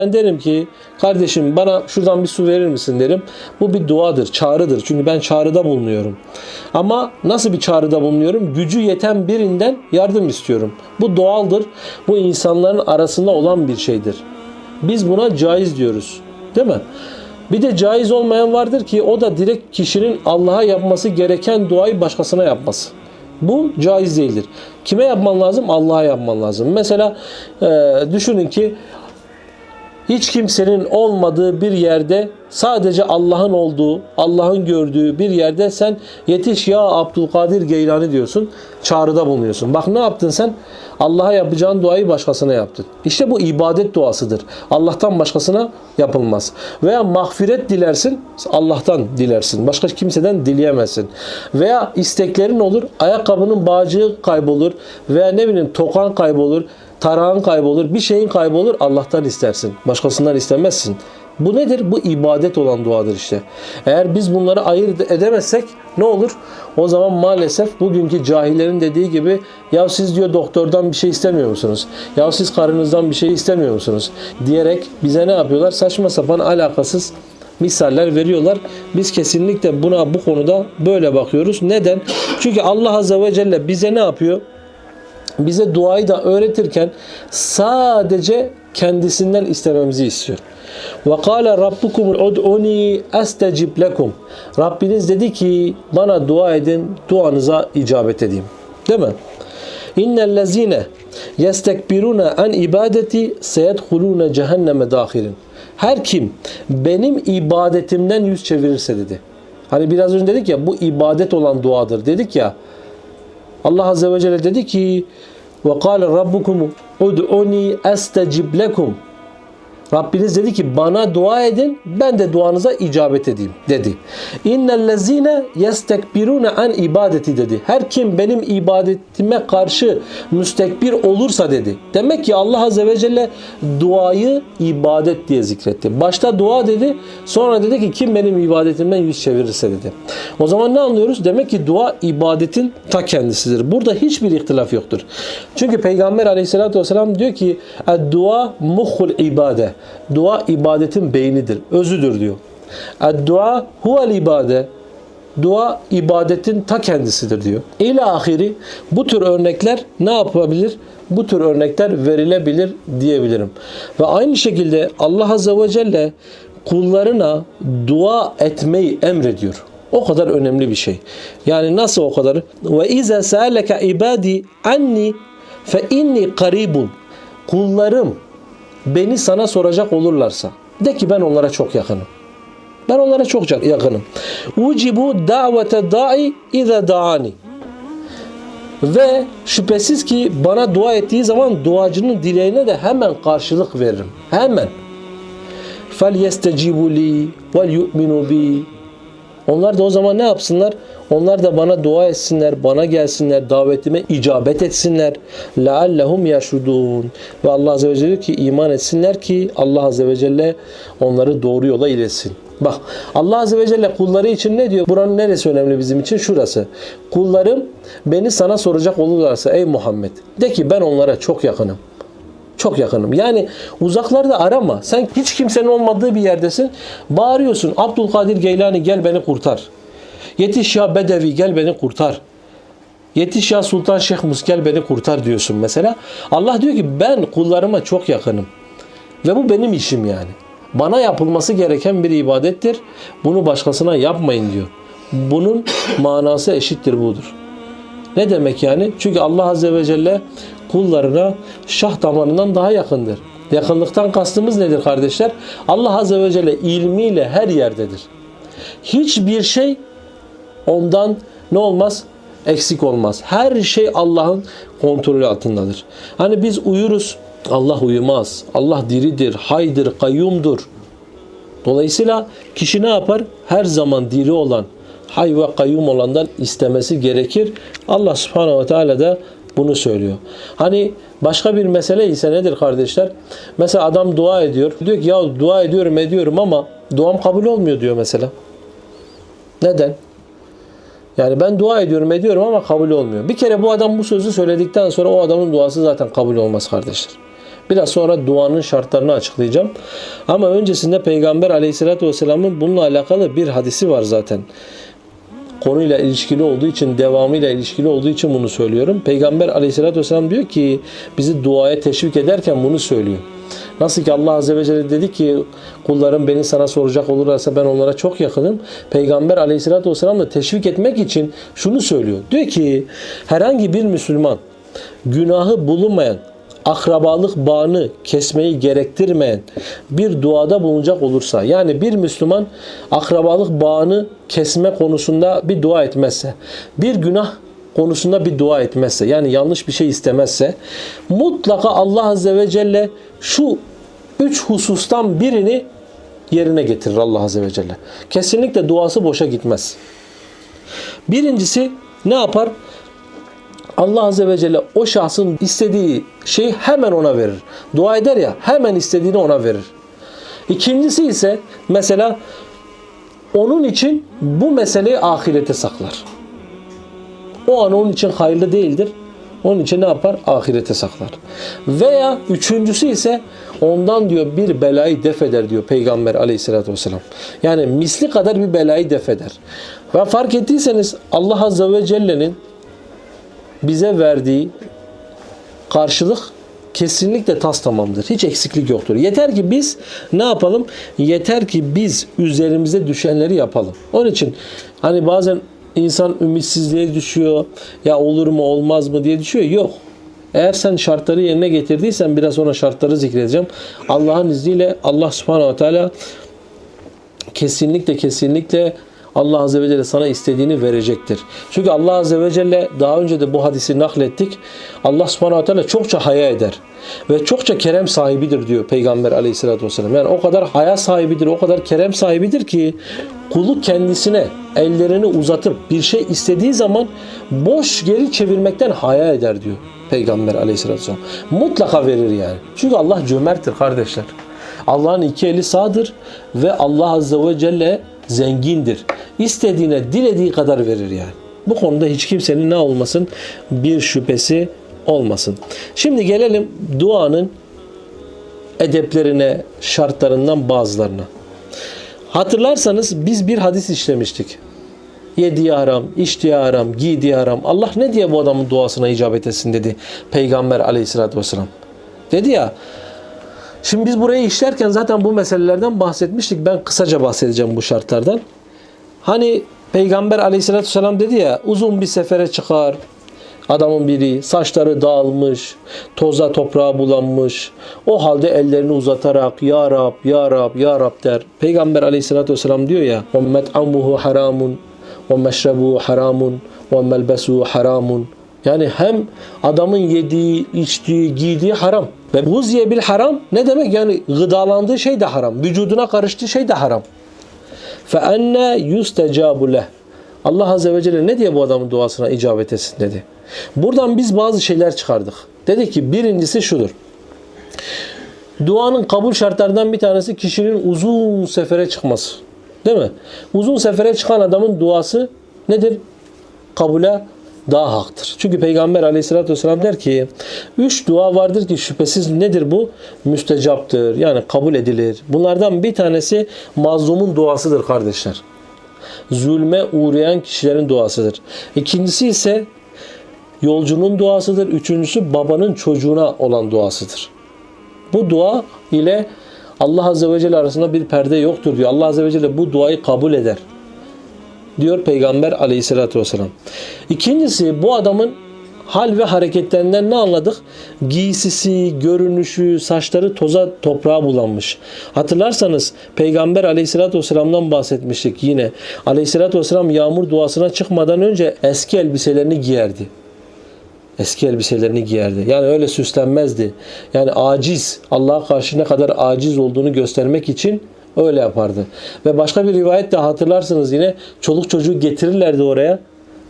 Ben derim ki kardeşim bana şuradan bir su verir misin derim. Bu bir duadır, çağrıdır. Çünkü ben çağrıda bulunuyorum. Ama nasıl bir çağrıda bulunuyorum? Gücü yeten birinden yardım istiyorum. Bu doğaldır. Bu insanların arasında olan bir şeydir. Biz buna caiz diyoruz. Değil mi? Bir de caiz olmayan vardır ki o da direkt kişinin Allah'a yapması gereken duayı başkasına yapması. Bu caiz değildir. Kime yapman lazım? Allah'a yapman lazım. Mesela e, düşünün ki hiç kimsenin olmadığı bir yerde sadece Allah'ın olduğu, Allah'ın gördüğü bir yerde sen yetiş ya Abdülkadir Geylani diyorsun. Çağrıda bulunuyorsun. Bak ne yaptın sen? Allah'a yapacağın duayı başkasına yaptın. İşte bu ibadet duasıdır. Allah'tan başkasına yapılmaz. Veya mağfiret dilersin, Allah'tan dilersin. Başka kimseden dileyemezsin. Veya isteklerin olur, ayakkabının bağcığı kaybolur veya ne bileyim tokan kaybolur tarağın kaybolur, bir şeyin kaybolur Allah'tan istersin. Başkasından istemezsin. Bu nedir? Bu ibadet olan duadır işte. Eğer biz bunları ayırt edemezsek ne olur? O zaman maalesef bugünkü cahillerin dediği gibi ya siz diyor doktordan bir şey istemiyor musunuz? Ya siz karınızdan bir şey istemiyor musunuz? Diyerek bize ne yapıyorlar? Saçma sapan alakasız misaller veriyorlar. Biz kesinlikle buna bu konuda böyle bakıyoruz. Neden? Çünkü Allah Azze ve Celle bize ne yapıyor? Bize duayı da öğretirken sadece kendisinden istememizi istiyor. Ve kâle rabbukum ud'uni estecib. Rabbiniz dedi ki bana dua edin, duanıza icabet edeyim. Değil mi? İnnellezine yestekbiruna an ibadeti seyedhulune cehenneme dahilin. Her kim benim ibadetimden yüz çevirirse dedi. Hani biraz önce dedik ya bu ibadet olan duadır dedik ya. Allah Azze ve Celle dedi ki ve kâle rabbukum ud'uni estecib lekum. Rabbiniz dedi ki bana dua edin ben de duanıza icabet edeyim dedi. İnnellezine yestekbirune an ibadeti dedi. Her kim benim ibadetime karşı müstekbir olursa dedi. Demek ki Allah Azze ve Celle duayı ibadet diye zikretti. Başta dua dedi sonra dedi ki kim benim ibadetimden yüz çevirirse dedi. O zaman ne anlıyoruz? Demek ki dua ibadetin ta kendisidir. Burada hiçbir ihtilaf yoktur. Çünkü Peygamber aleyhissalatü vesselam diyor ki dua muhul ibade. Dua ibadetin beynidir, özüdür diyor. Dua huvel ibade. Dua ibadetin ta kendisidir diyor. İla ahiri bu tür örnekler ne yapabilir? Bu tür örnekler verilebilir diyebilirim. Ve aynı şekilde Allah Azze ve Celle kullarına dua etmeyi emrediyor. O kadar önemli bir şey. Yani nasıl o kadar? Ve ize sa'aleke ibadi anni fe inni karibun. Kullarım beni sana soracak olurlarsa de ki ben onlara çok yakınım. Ben onlara çok yakınım. Ucibu davete da'i ize da'ani. Ve şüphesiz ki bana dua ettiği zaman duacının dileğine de hemen karşılık veririm. Hemen. Fel yestecibu li vel yu'minu bi. Onlar da o zaman ne yapsınlar? Onlar da bana dua etsinler, bana gelsinler, davetime icabet etsinler. لَعَلَّهُمْ يَشُدُونَ Ve Allah Azze ve Celle diyor ki iman etsinler ki Allah Azze ve Celle onları doğru yola iletsin. Bak Allah Azze ve Celle kulları için ne diyor? Buranın neresi önemli bizim için? Şurası. Kullarım beni sana soracak olurlarsa ey Muhammed de ki ben onlara çok yakınım. Çok yakınım. Yani uzaklarda arama. Sen hiç kimsenin olmadığı bir yerdesin. Bağırıyorsun. Abdülkadir Geylani gel beni kurtar. Yetiş ya Bedevi gel beni kurtar. Yetiş ya Sultan Şeyh Mus gel beni kurtar diyorsun mesela. Allah diyor ki ben kullarıma çok yakınım. Ve bu benim işim yani. Bana yapılması gereken bir ibadettir. Bunu başkasına yapmayın diyor. Bunun manası eşittir budur. Ne demek yani? Çünkü Allah Azze ve Celle kullarına şah damarından daha yakındır. Yakınlıktan kastımız nedir kardeşler? Allah Azze ve Celle ilmiyle her yerdedir. Hiçbir şey ondan ne olmaz? Eksik olmaz. Her şey Allah'ın kontrolü altındadır. Hani biz uyuruz. Allah uyumaz. Allah diridir, haydır, kayyumdur. Dolayısıyla kişi ne yapar? Her zaman diri olan, hay ve kayyum olandan istemesi gerekir. Allah subhanehu ve teala da bunu söylüyor. Hani başka bir mesele ise nedir kardeşler? Mesela adam dua ediyor. Diyor ki ya dua ediyorum ediyorum ama duam kabul olmuyor diyor mesela. Neden? Yani ben dua ediyorum ediyorum ama kabul olmuyor. Bir kere bu adam bu sözü söyledikten sonra o adamın duası zaten kabul olmaz kardeşler. Biraz sonra duanın şartlarını açıklayacağım. Ama öncesinde Peygamber aleyhissalatü vesselamın bununla alakalı bir hadisi var zaten. Konuyla ilişkili olduğu için, devamıyla ilişkili olduğu için bunu söylüyorum. Peygamber aleyhissalatü vesselam diyor ki bizi duaya teşvik ederken bunu söylüyor. Nasıl ki Allah Azze ve Celle dedi ki kullarım beni sana soracak olurlarsa ben onlara çok yakınım. Peygamber aleyhissalatü vesselam da teşvik etmek için şunu söylüyor. Diyor ki herhangi bir Müslüman günahı bulunmayan, akrabalık bağını kesmeyi gerektirmeyen bir duada bulunacak olursa yani bir Müslüman akrabalık bağını kesme konusunda bir dua etmezse bir günah konusunda bir dua etmezse yani yanlış bir şey istemezse mutlaka Allah Azze ve Celle şu üç husustan birini yerine getirir Allah Azze ve Celle. Kesinlikle duası boşa gitmez. Birincisi ne yapar? Allah Azze ve Celle o şahsın istediği şeyi hemen ona verir. Dua eder ya hemen istediğini ona verir. İkincisi ise mesela onun için bu meseleyi ahirete saklar. O an onun için hayırlı değildir. Onun için ne yapar? Ahirete saklar. Veya üçüncüsü ise ondan diyor bir belayı def eder diyor Peygamber aleyhissalatü vesselam. Yani misli kadar bir belayı def eder. Ve fark ettiyseniz Allah Azze ve Celle'nin bize verdiği karşılık kesinlikle tas tamamdır. Hiç eksiklik yoktur. Yeter ki biz ne yapalım? Yeter ki biz üzerimize düşenleri yapalım. Onun için hani bazen insan ümitsizliğe düşüyor. Ya olur mu olmaz mı diye düşüyor. Yok. Eğer sen şartları yerine getirdiysen biraz sonra şartları zikredeceğim. Allah'ın izniyle Allah subhanahu teala kesinlikle kesinlikle Allah Azze ve Celle sana istediğini verecektir. Çünkü Allah Azze ve Celle daha önce de bu hadisi naklettik. Allah subhanahu wa ta'ala çokça haya eder. Ve çokça kerem sahibidir diyor Peygamber aleyhissalatü vesselam. Yani o kadar haya sahibidir, o kadar kerem sahibidir ki kulu kendisine ellerini uzatıp bir şey istediği zaman boş geri çevirmekten haya eder diyor Peygamber aleyhissalatü vesselam. Mutlaka verir yani. Çünkü Allah cömerttir kardeşler. Allah'ın iki eli sağdır ve Allah Azze ve Celle zengindir. İstediğine dilediği kadar verir yani. Bu konuda hiç kimsenin ne olmasın bir şüphesi olmasın. Şimdi gelelim duanın edeplerine, şartlarından bazılarına. Hatırlarsanız biz bir hadis işlemiştik. Yediği haram, içtiği haram, giydiği haram. Allah ne diye bu adamın duasına icabet etsin dedi Peygamber aleyhissalatü vesselam. Dedi ya Şimdi biz burayı işlerken zaten bu meselelerden bahsetmiştik. Ben kısaca bahsedeceğim bu şartlardan. Hani Peygamber aleyhissalatü vesselam dedi ya uzun bir sefere çıkar. Adamın biri saçları dağılmış, toza toprağa bulanmış. O halde ellerini uzatarak Ya Rab, Ya Rab, Ya Rab der. Peygamber aleyhissalatü vesselam diyor ya وَمَّتْعَمُهُ haramun وَمَشْرَبُهُ haramun وَمَلْبَسُهُ haramun yani hem adamın yediği, içtiği, giydiği haram. Ve guziye bil haram ne demek? Yani gıdalandığı şey de haram. Vücuduna karıştığı şey de haram. Fe enne yustecabu leh. Allah Azze ve Celle ne diye bu adamın duasına icabet etsin dedi. Buradan biz bazı şeyler çıkardık. Dedi ki birincisi şudur. Duanın kabul şartlarından bir tanesi kişinin uzun sefere çıkması. Değil mi? Uzun sefere çıkan adamın duası nedir? Kabule daha haktır. Çünkü Peygamber aleyhissalatü vesselam der ki üç dua vardır ki şüphesiz nedir bu? Müstecaptır. Yani kabul edilir. Bunlardan bir tanesi mazlumun duasıdır kardeşler. Zulme uğrayan kişilerin duasıdır. İkincisi ise yolcunun duasıdır. Üçüncüsü babanın çocuğuna olan duasıdır. Bu dua ile Allah Azze ve Celle arasında bir perde yoktur diyor. Allah Azze ve Celle bu duayı kabul eder diyor Peygamber aleyhissalatü vesselam. İkincisi bu adamın hal ve hareketlerinden ne anladık? Giysisi, görünüşü, saçları toza toprağa bulanmış. Hatırlarsanız Peygamber aleyhissalatü vesselam'dan bahsetmiştik yine. Aleyhissalatü vesselam yağmur duasına çıkmadan önce eski elbiselerini giyerdi. Eski elbiselerini giyerdi. Yani öyle süslenmezdi. Yani aciz, Allah'a karşı ne kadar aciz olduğunu göstermek için Öyle yapardı. Ve başka bir rivayet de hatırlarsınız yine çoluk çocuğu getirirlerdi oraya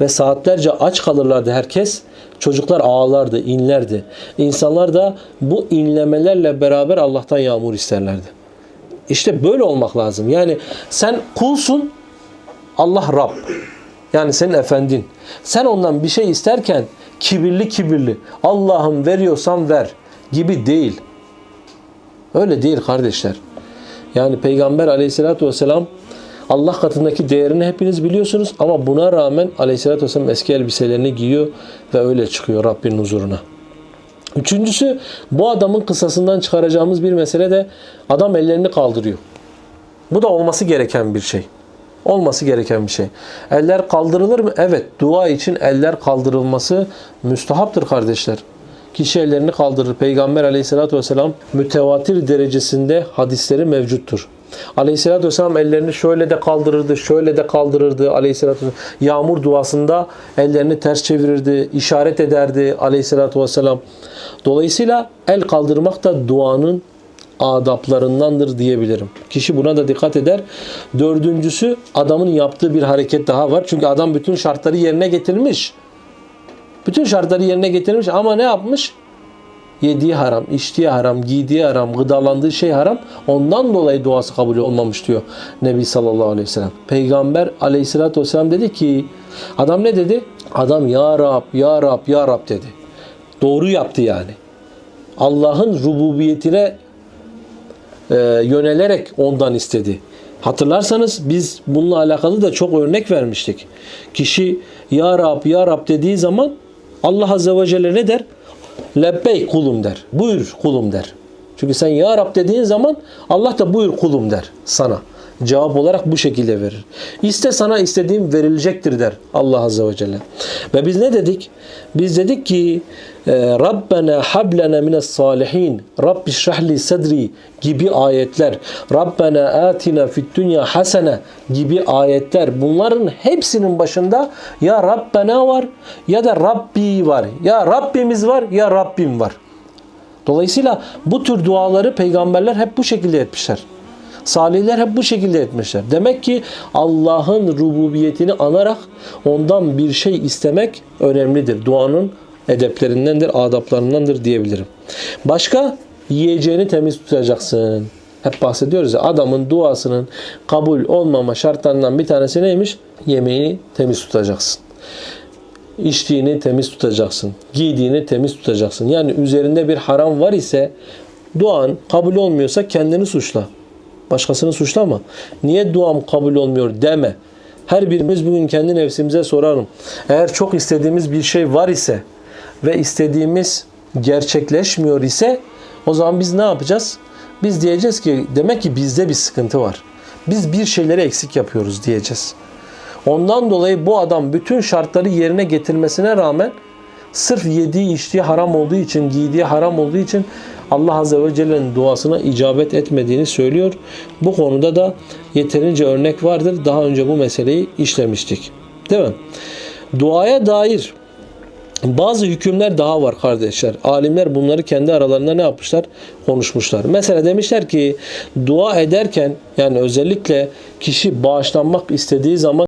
ve saatlerce aç kalırlardı herkes. Çocuklar ağlardı, inlerdi. İnsanlar da bu inlemelerle beraber Allah'tan yağmur isterlerdi. İşte böyle olmak lazım. Yani sen kulsun, Allah Rab. Yani senin efendin. Sen ondan bir şey isterken kibirli kibirli Allah'ım veriyorsan ver gibi değil. Öyle değil kardeşler. Yani Peygamber aleyhissalatü vesselam Allah katındaki değerini hepiniz biliyorsunuz ama buna rağmen aleyhissalatü vesselam eski elbiselerini giyiyor ve öyle çıkıyor Rabbinin huzuruna. Üçüncüsü bu adamın kısasından çıkaracağımız bir mesele de adam ellerini kaldırıyor. Bu da olması gereken bir şey. Olması gereken bir şey. Eller kaldırılır mı? Evet. Dua için eller kaldırılması müstahaptır kardeşler. Kişi ellerini kaldırır. Peygamber aleyhissalatü vesselam mütevatir derecesinde hadisleri mevcuttur. Aleyhissalatü vesselam ellerini şöyle de kaldırırdı, şöyle de kaldırırdı aleyhissalatü vesselam. Yağmur duasında ellerini ters çevirirdi, işaret ederdi aleyhissalatü vesselam. Dolayısıyla el kaldırmak da duanın adaplarındandır diyebilirim. Kişi buna da dikkat eder. Dördüncüsü adamın yaptığı bir hareket daha var. Çünkü adam bütün şartları yerine getirmiş. Bütün şartları yerine getirmiş ama ne yapmış? Yediği haram, içtiği haram, giydiği haram, gıdalandığı şey haram. Ondan dolayı duası kabul olmamış diyor Nebi sallallahu aleyhi ve sellem. Peygamber aleyhissalatü vesselam dedi ki adam ne dedi? Adam ya Rab, ya Rab, ya Rab dedi. Doğru yaptı yani. Allah'ın rububiyetine e, yönelerek ondan istedi. Hatırlarsanız biz bununla alakalı da çok örnek vermiştik. Kişi Ya Rab, Ya Rab dediği zaman Allah Azze ve Celle ne der? Lebbey kulum der. Buyur kulum der. Çünkü sen Ya Rab dediğin zaman Allah da buyur kulum der sana. Cevap olarak bu şekilde verir. İste sana istediğim verilecektir der Allah Azze ve Celle. Ve biz ne dedik? Biz dedik ki e, Rabbena hablena mines salihin Rabbi şrahli sedri gibi ayetler Rabbena atina fid dünya hasene gibi ayetler bunların hepsinin başında ya Rabbena var ya da Rabbi var. Ya Rabbimiz var ya Rabbim var. Dolayısıyla bu tür duaları peygamberler hep bu şekilde etmişler. Salihler hep bu şekilde etmişler. Demek ki Allah'ın rububiyetini anarak ondan bir şey istemek önemlidir. Duanın edeplerindendir, adaplarındandır diyebilirim. Başka yiyeceğini temiz tutacaksın. Hep bahsediyoruz ya adamın duasının kabul olmama şartlarından bir tanesi neymiş? Yemeğini temiz tutacaksın. İçtiğini temiz tutacaksın. Giydiğini temiz tutacaksın. Yani üzerinde bir haram var ise duan kabul olmuyorsa kendini suçla. Başkasını suçlama. Niye duam kabul olmuyor deme. Her birimiz bugün kendi nefsimize soralım. Eğer çok istediğimiz bir şey var ise ve istediğimiz gerçekleşmiyor ise o zaman biz ne yapacağız? Biz diyeceğiz ki demek ki bizde bir sıkıntı var. Biz bir şeyleri eksik yapıyoruz diyeceğiz. Ondan dolayı bu adam bütün şartları yerine getirmesine rağmen sırf yediği içtiği haram olduğu için, giydiği haram olduğu için Allah Azze ve Celle'nin duasına icabet etmediğini söylüyor. Bu konuda da yeterince örnek vardır. Daha önce bu meseleyi işlemiştik. Değil mi? Duaya dair bazı hükümler daha var kardeşler. Alimler bunları kendi aralarında ne yapmışlar? Konuşmuşlar. Mesela demişler ki dua ederken yani özellikle kişi bağışlanmak istediği zaman